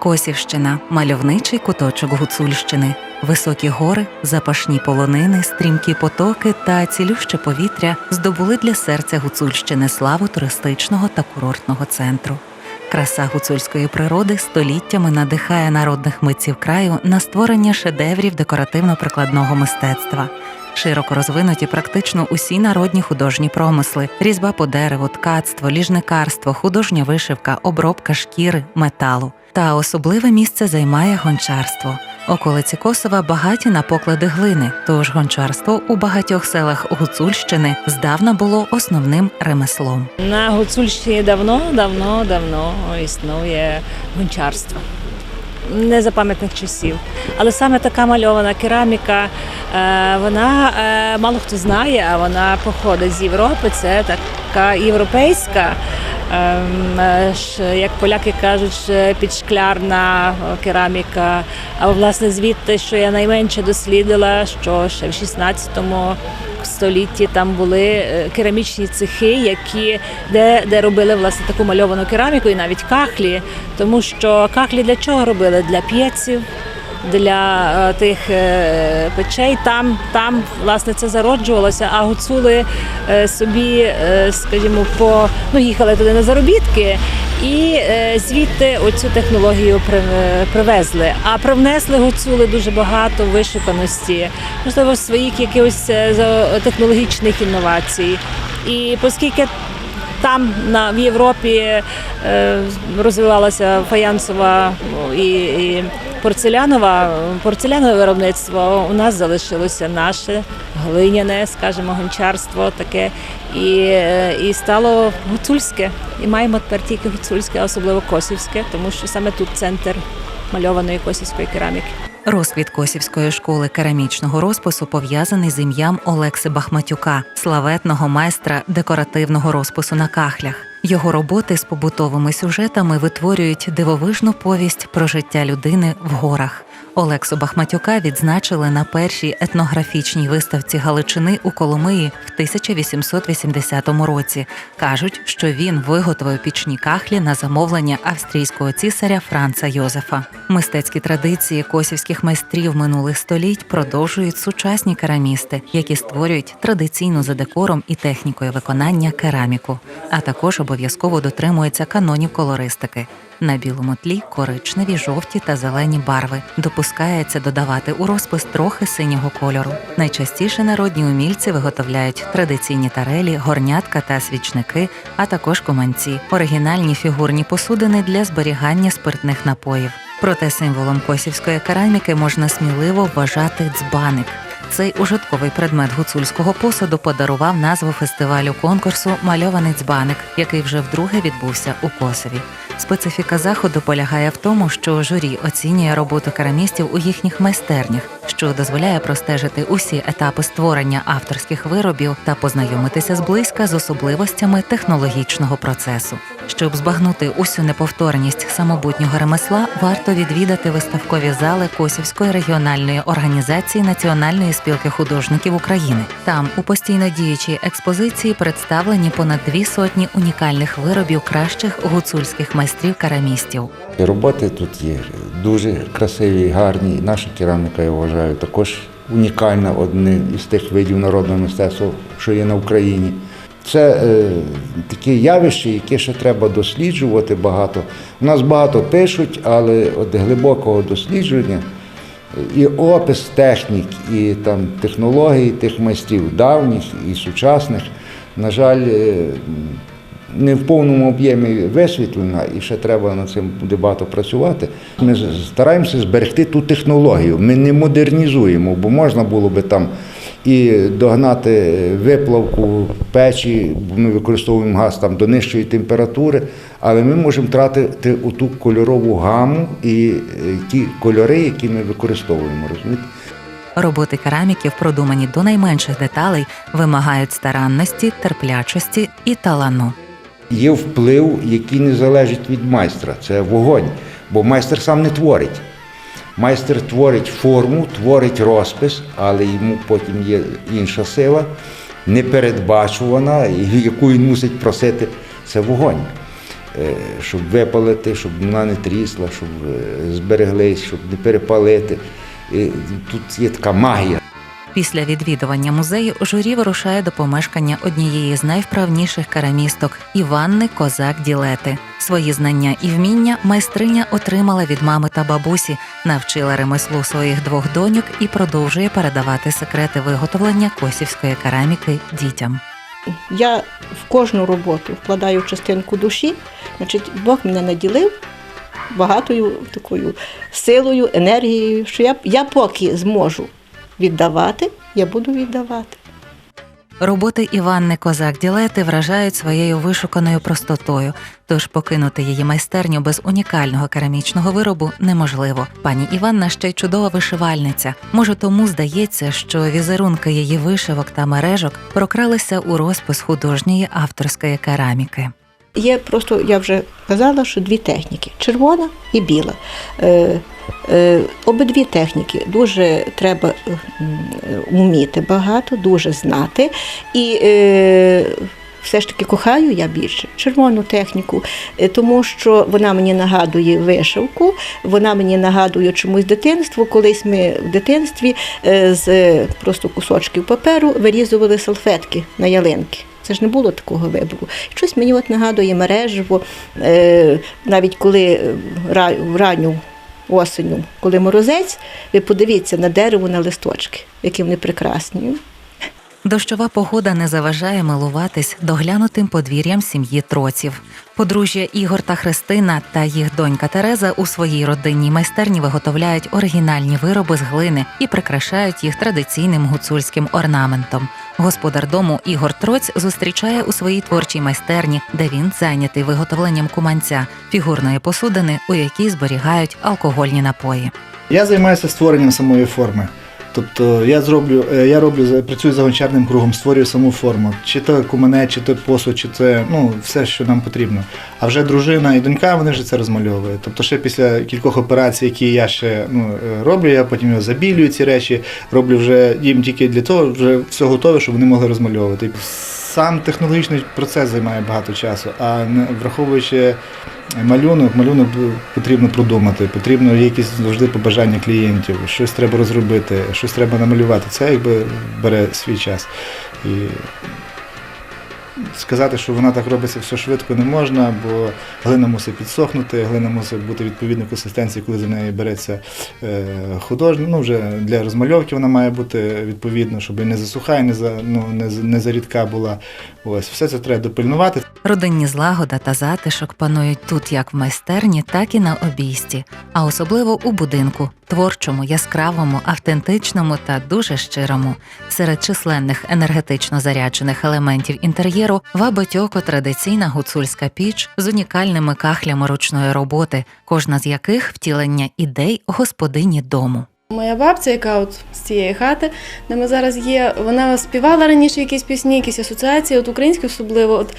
Косівщина мальовничий куточок Гуцульщини, високі гори, запашні полонини, стрімкі потоки та цілюще повітря здобули для серця Гуцульщини славу туристичного та курортного центру. Краса гуцульської природи століттями надихає народних митців краю на створення шедеврів декоративно-прикладного мистецтва. Широко розвинуті практично усі народні художні промисли: різьба по дереву, ткацтво, ліжникарство, художня вишивка, обробка шкіри, металу. Та особливе місце займає гончарство. Околиці Косова багаті на поклади глини, тож гончарство у багатьох селах Гуцульщини здавна було основним ремеслом. На Гуцульщині давно, давно, давно існує гончарство. Не за пам'ятних часів. Але саме така мальована кераміка, е, вона е, мало хто знає, а вона походить з Європи. Це така європейська, ем, е, як поляки кажуть, підшклярна кераміка. А власне звідти, що я найменше дослідила, що ще в 16 столітті там були е, керамічні цехи, які де, де робили власне таку мальовану кераміку, і навіть кахлі. Тому що кахлі для чого робили? Для п'єців, для е, тих е, печей. Там, там власне це зароджувалося, а гуцули собі, скажімо, по ну їхали туди на заробітки. І е, звідти оцю технологію при- привезли. А привнесли гуцули дуже багато вишуканості, можливо, своїх якихось е, технологічних інновацій. І оскільки там на в Європі е, розвивалася фаянсова ну, і, і порцелянова порцелянове виробництво. У нас залишилося наше глиняне, скажімо, гончарство таке, і, е, і стало гуцульське. І маємо тепер тільки гуцульське, а особливо косівське, тому що саме тут центр мальованої косівської кераміки. Розквіт Косівської школи керамічного розпису пов'язаний з ім'ям Олекси Бахматюка, славетного майстра декоративного розпису на кахлях. Його роботи з побутовими сюжетами витворюють дивовижну повість про життя людини в горах. Олексу Бахматюка відзначили на першій етнографічній виставці Галичини у Коломиї в 1880 році. Кажуть, що він виготовив пічні кахлі на замовлення австрійського цісаря Франца Йозефа. Мистецькі традиції косівських майстрів минулих століть продовжують сучасні керамісти, які створюють традиційну за декором і технікою виконання кераміку, а також обов'язково дотримуються канонів колористики. На білому тлі коричневі, жовті та зелені барви. Допускається додавати у розпис трохи синього кольору. Найчастіше народні умільці виготовляють традиційні тарелі, горнятка та свічники, а також куманці, оригінальні фігурні посудини для зберігання спиртних напоїв. Проте символом косівської кераміки можна сміливо вважати дзбаник. Цей ужитковий предмет гуцульського посуду подарував назву фестивалю конкурсу Мальований дзбаник, який вже вдруге відбувся у Косові. Специфіка заходу полягає в тому, що журі оцінює роботу керамістів у їхніх майстернях, що дозволяє простежити усі етапи створення авторських виробів та познайомитися зблизька з особливостями технологічного процесу. Щоб збагнути усю неповторність самобутнього ремесла, варто відвідати виставкові зали Косівської регіональної організації Національної спілки художників України. Там у постійно діючій експозиції представлені понад дві сотні унікальних виробів кращих гуцульських майстрів керамістів. І Роботи тут є дуже красиві, гарні. І наша кераміка, я вважаю, також унікальна, одне із тих видів народного мистецтва, що є на Україні. Це е, таке явище, яке ще треба досліджувати багато. У нас багато пишуть, але от глибокого дослідження і опис технік, і там технологій тих майстрів давніх і сучасних, на жаль, е, не в повному об'ємі висвітлена, і ще треба над цим буде багато працювати. Ми стараємося зберегти ту технологію. Ми не модернізуємо, бо можна було би там і догнати виплавку печі, бо ми використовуємо газ там до нижчої температури, але ми можемо втратити ту кольорову гаму і е, ті кольори, які ми використовуємо. Розумієте? Роботи кераміків, продумані до найменших деталей, вимагають старанності, терплячості і талану. Є вплив, який не залежить від майстра. Це вогонь. Бо майстер сам не творить. Майстер творить форму, творить розпис, але йому потім є інша сила, непередбачувана, яку він мусить просити. Це вогонь. е, щоб випалити, щоб вона не трісла, щоб е, збереглись, щоб не перепалити. І тут є така магія. Після відвідування музею журі вирушає до помешкання однієї з найвправніших керамісток Іванни Козак Ділети. Свої знання і вміння майстриня отримала від мами та бабусі, навчила ремеслу своїх двох доньок і продовжує передавати секрети виготовлення косівської кераміки дітям. Я в кожну роботу вкладаю частинку душі, значить, Бог мене наділив багатою такою силою, енергією, що я, я поки зможу віддавати, я буду віддавати. Роботи Іванни Козак Ділети вражають своєю вишуканою простотою, тож покинути її майстерню без унікального керамічного виробу неможливо. Пані Іванна ще й чудова вишивальниця. Може, тому здається, що візерунки її вишивок та мережок прокралися у розпис художньої авторської кераміки. Є просто, я вже казала, що дві техніки червона і біла. Е, е, обидві техніки дуже треба е, вміти багато, дуже знати. І е, все ж таки кохаю я більше червону техніку, е, тому що вона мені нагадує вишивку, вона мені нагадує чомусь дитинство. Колись ми в дитинстві е, з е, просто кусочків паперу вирізували салфетки на ялинки. Це ж не було такого вибору. Щось мені от нагадує мережево, е, навіть коли е, в ранню осеню, коли морозець, ви подивіться на дерево, на листочки, які вони прекрасні. Дощова погода не заважає милуватись доглянутим подвір'ям сім'ї троців. Подружжя Ігор та Христина та їх донька Тереза у своїй родинній майстерні виготовляють оригінальні вироби з глини і прикрашають їх традиційним гуцульським орнаментом. Господар дому Ігор Троць зустрічає у своїй творчій майстерні, де він зайнятий виготовленням куманця, фігурної посудини, у якій зберігають алкогольні напої. Я займаюся створенням самої форми. Тобто я зроблю, е, я роблю працюю за гончарним кругом, створюю саму форму. Чи то кумене, чи то посуд, чи це ну все, що нам потрібно. А вже дружина і донька вони вже це розмальовують. Тобто, ще після кількох операцій, які я ще ну, е, роблю, я потім його забілюю ці речі, роблю вже їм тільки для того, вже все готове, щоб вони могли розмальовувати. Сам технологічний процес займає багато часу, а не враховуючи малюнок, малюнок потрібно продумати, потрібно якісь завжди побажання клієнтів, щось треба розробити, щось треба намалювати. Це якби бере свій час. І сказати, що вона так робиться все швидко не можна, бо глина мусить підсохнути, глина мусить бути відповідної консистенції, коли за неї береться е, художник. Ну, вже для розмальовки вона має бути відповідно, щоб не засухає, не за ну не, не зарідка була. Ось все це треба допильнувати. Родинні злагода та затишок панують тут як в майстерні, так і на обійсті, а особливо у будинку, творчому, яскравому, автентичному та дуже щирому. Серед численних енергетично заряджених елементів інтер'єру вабить око традиційна гуцульська піч з унікальними кахлями ручної роботи, кожна з яких втілення ідей господині дому. Моя бабця, яка от з цієї хати, де ми зараз є, вона співала раніше якісь пісні, якісь асоціації, от українські особливо. От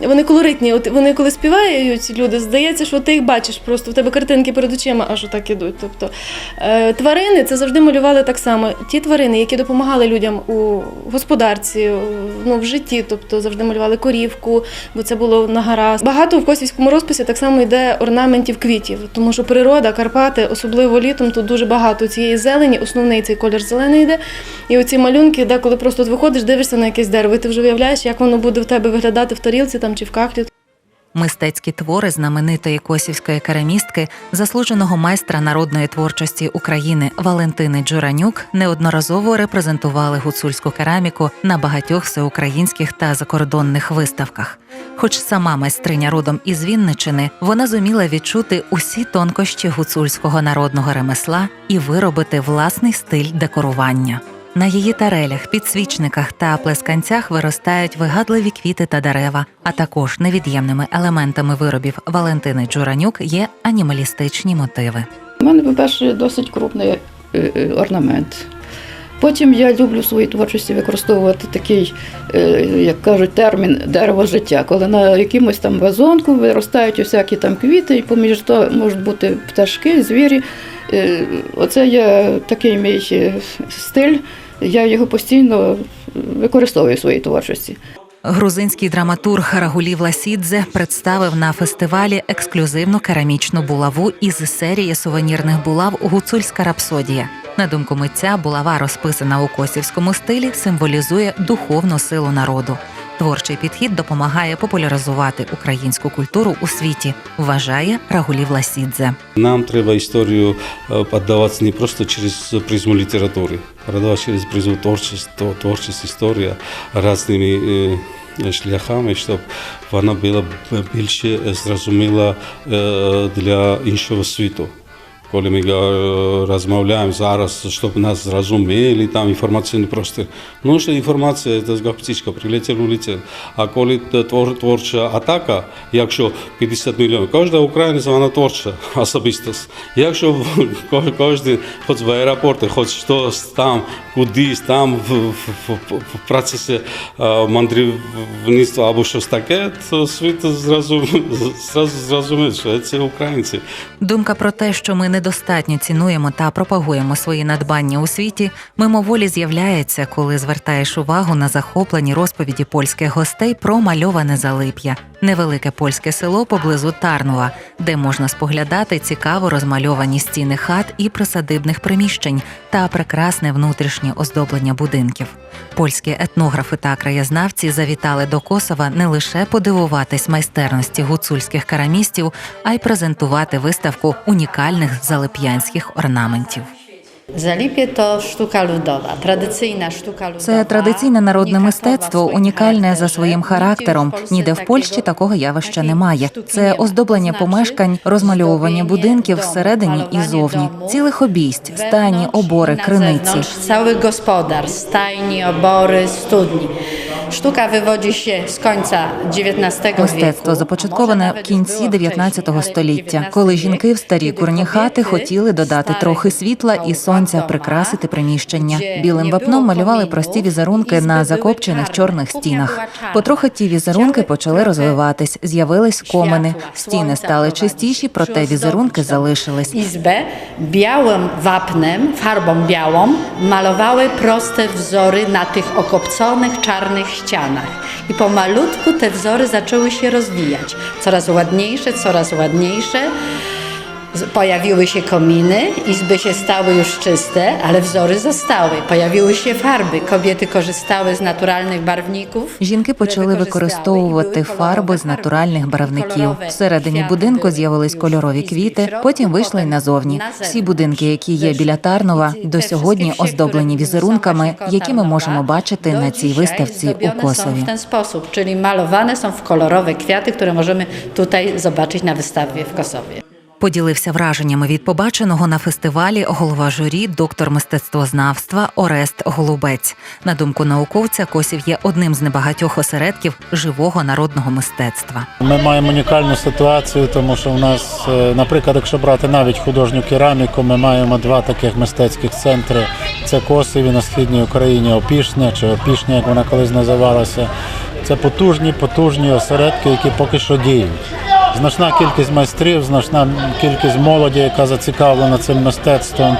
вони колоритні. От вони коли співають люди, здається, що ти їх бачиш, просто в тебе картинки перед очима, аж отак ідуть. Тобто е, тварини це завжди малювали так само. Ті тварини, які допомагали людям у господарці, ну в житті, тобто завжди малювали корівку, бо це було на гаразд. Багато в косівському розписі так само йде орнаментів квітів, тому що природа, Карпати, особливо літом, тут дуже багато цієї зелені, основний цей колір зелений йде. І оці малюнки, де коли просто виходиш, дивишся на якесь дерево, і ти вже уявляєш, як воно буде в тебе виглядати в тарілці там чи в кахлі. Мистецькі твори знаменитої косівської керамістки, заслуженого майстра народної творчості України Валентини Джуранюк неодноразово репрезентували гуцульську кераміку на багатьох всеукраїнських та закордонних виставках. Хоч сама майстриня родом із Вінничини, вона зуміла відчути усі тонкощі гуцульського народного ремесла і виробити власний стиль декорування. На її тарелях, підсвічниках та плесканцях виростають вигадливі квіти та дерева, а також невід'ємними елементами виробів Валентини Джуранюк є анімалістичні мотиви. У мене, по-перше, досить крупний е, е, орнамент. Потім я люблю в своїй творчості використовувати такий, е, як кажуть, термін дерево життя, коли на якомусь там вазонку виростають усякі там квіти, і поміж то можуть бути пташки, звірі. Оце є такий мій стиль. Я його постійно використовую в своїй творчості. Грузинський драматург Рагулів Ласідзе представив на фестивалі ексклюзивну керамічну булаву із серії сувенірних булав Гуцульська рапсодія. На думку митця, булава, розписана у косівському стилі, символізує духовну силу народу. Творчий підхід допомагає популяризувати українську культуру у світі, вважає Рагулів Ласідзе. Нам треба історію е, подавати не просто через призму літератури, подавати через призму творчості, то- творчість, історія різними е, шляхами, щоб вона була більше зрозуміла е, для іншого світу. Коли ми е, розмовляємо зараз, щоб нас зрозуміли, там інформаційний простір. Ну, що інформація, це як птичка, прилетів, улетів. А коли твор, творча атака, якщо 50 мільйонів, кожна українець, вона творча особистість. Якщо кожен, хоч в аеропорті, хоч щось там, кудись, там в, в, в, в процесі е, мандрівництва або щось таке, то світ зразу, зразу зрозуміє, що це українці. Думка про те, що ми недостатньо цінуємо та пропагуємо свої надбання у світі, мимоволі з'являється, коли звертаєш увагу на захоплені розповіді польських гостей про мальоване залип'я, невелике польське село поблизу Тарнова, де можна споглядати цікаво розмальовані стіни хат і присадибних приміщень та прекрасне внутрішнє оздоблення будинків. Польські етнографи та краєзнавці завітали до Косова не лише подивуватись майстерності гуцульських керамістів, а й презентувати виставку унікальних залип'янських орнаментів. Заліп'я то штука людова, традиційна штука людова. Це традиційне народне мистецтво, унікальне за своїм характером. Ніде в Польщі такого явища немає. Це оздоблення помешкань, розмальовування будинків всередині і зовні, цілих обійсть, стайні, обори, криниці. Cały gospodar, stajni, obory, studni. Sztuka wywodzi się z końca XIX Мистецтво wieku. започатковане в кінці 19 століття, коли жінки в старі курні хати хотіли додати трохи світла і сонця, прикрасити приміщення. Білим вапном малювали прості візерунки на закопчених чорних стінах. Потрохи ті візерунки почали розвиватись, з'явились комини. Стіни стали чистіші, проте візерунки залишились. Izbę białym wapnem, farbą białą malowały proste wzory na tych okopconych czarnych ścianach. I pomalutku te wzory zaczęły się rozwijać. Coraz ładniejsze, coraz ładniejsze. Pojawiły się kominy, izby się stały już czyste, ale wzory zostały. Pojawiły się farby. Kobiety korzystały z naturalnych barwników. Жінки почали використовувати фарби з натуральних барвників. Всередині будинку з'явились кольорові квіти, потім вийшли й назовні. Всі будинки, які є біля Тарнова, до сьогодні оздоблені візерунками, які ми можемо бачити на цій виставці у Косові. w ten sposób, czyli malowane są w kolorowe kwiaty, które możemy tutaj zobaczyć na wystawie w Kosowie. Поділився враженнями від побаченого на фестивалі голова журі, доктор мистецтвознавства Орест Голубець. На думку науковця, Косів є одним з небагатьох осередків живого народного мистецтва. Ми маємо унікальну ситуацію, тому що в нас, е, наприклад, якщо брати навіть художню кераміку, ми маємо два таких мистецьких центри. Це Косові на східній Україні, Опішня чи Опішня, як вона колись називалася. Це потужні, потужні осередки, які поки що діють. Значна кількість майстрів, значна кількість молоді, яка зацікавлена цим мистецтвом.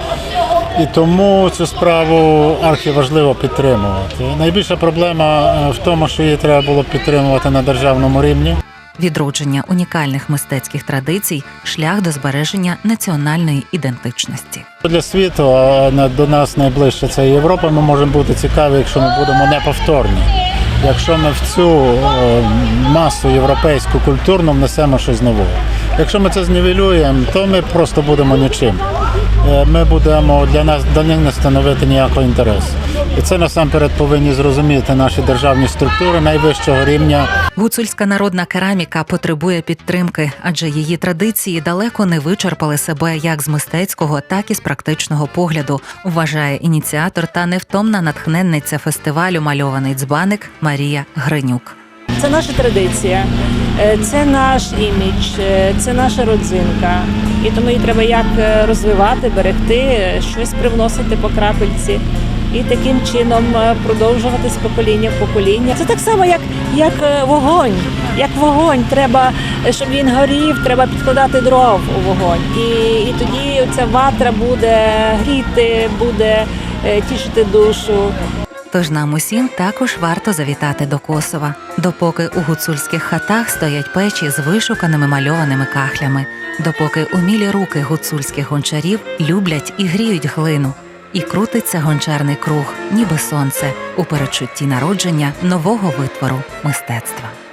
І тому цю справу архіважливо підтримувати. Найбільша проблема е, в тому, що її треба було підтримувати на державному рівні. Відродження унікальних мистецьких традицій шлях до збереження національної ідентичності. Для світу, а до нас найближче це Європа, ми можемо бути цікаві, якщо ми будемо неповторні. Якщо ми в цю е, масу європейську культурну внесемо щось нового. Якщо ми це знівелюємо, то ми просто будемо нічим. Е, Ми будемо для нас до них не становити ніякого інтересу. І це насамперед повинні зрозуміти наші державні структури найвищого рівня. Гуцульська народна кераміка потребує підтримки, адже її традиції далеко не вичерпали себе як з мистецького, так і з практичного погляду, вважає ініціатор та невтомна натхненниця фестивалю Мальований дзбаник Марія Гринюк. Це наша традиція, е, це наш імідж, е, це наша родзинка. І тому її треба як е, розвивати, берегти, щось привносити по крапельці і таким чином е, продовжувати з покоління в покоління. Це так само, як як е, вогонь. Як вогонь, треба, щоб він горів, треба підкладати дров у вогонь. І, і тоді ця ватра буде гріти, буде е, тішити душу. Тож нам усім також варто завітати до Косова, допоки у гуцульських хатах стоять печі з вишуканими мальованими кахлями, допоки умілі руки гуцульських гончарів люблять і гріють глину і крутиться гончарний круг, ніби сонце, у перечутті народження нового витвору мистецтва.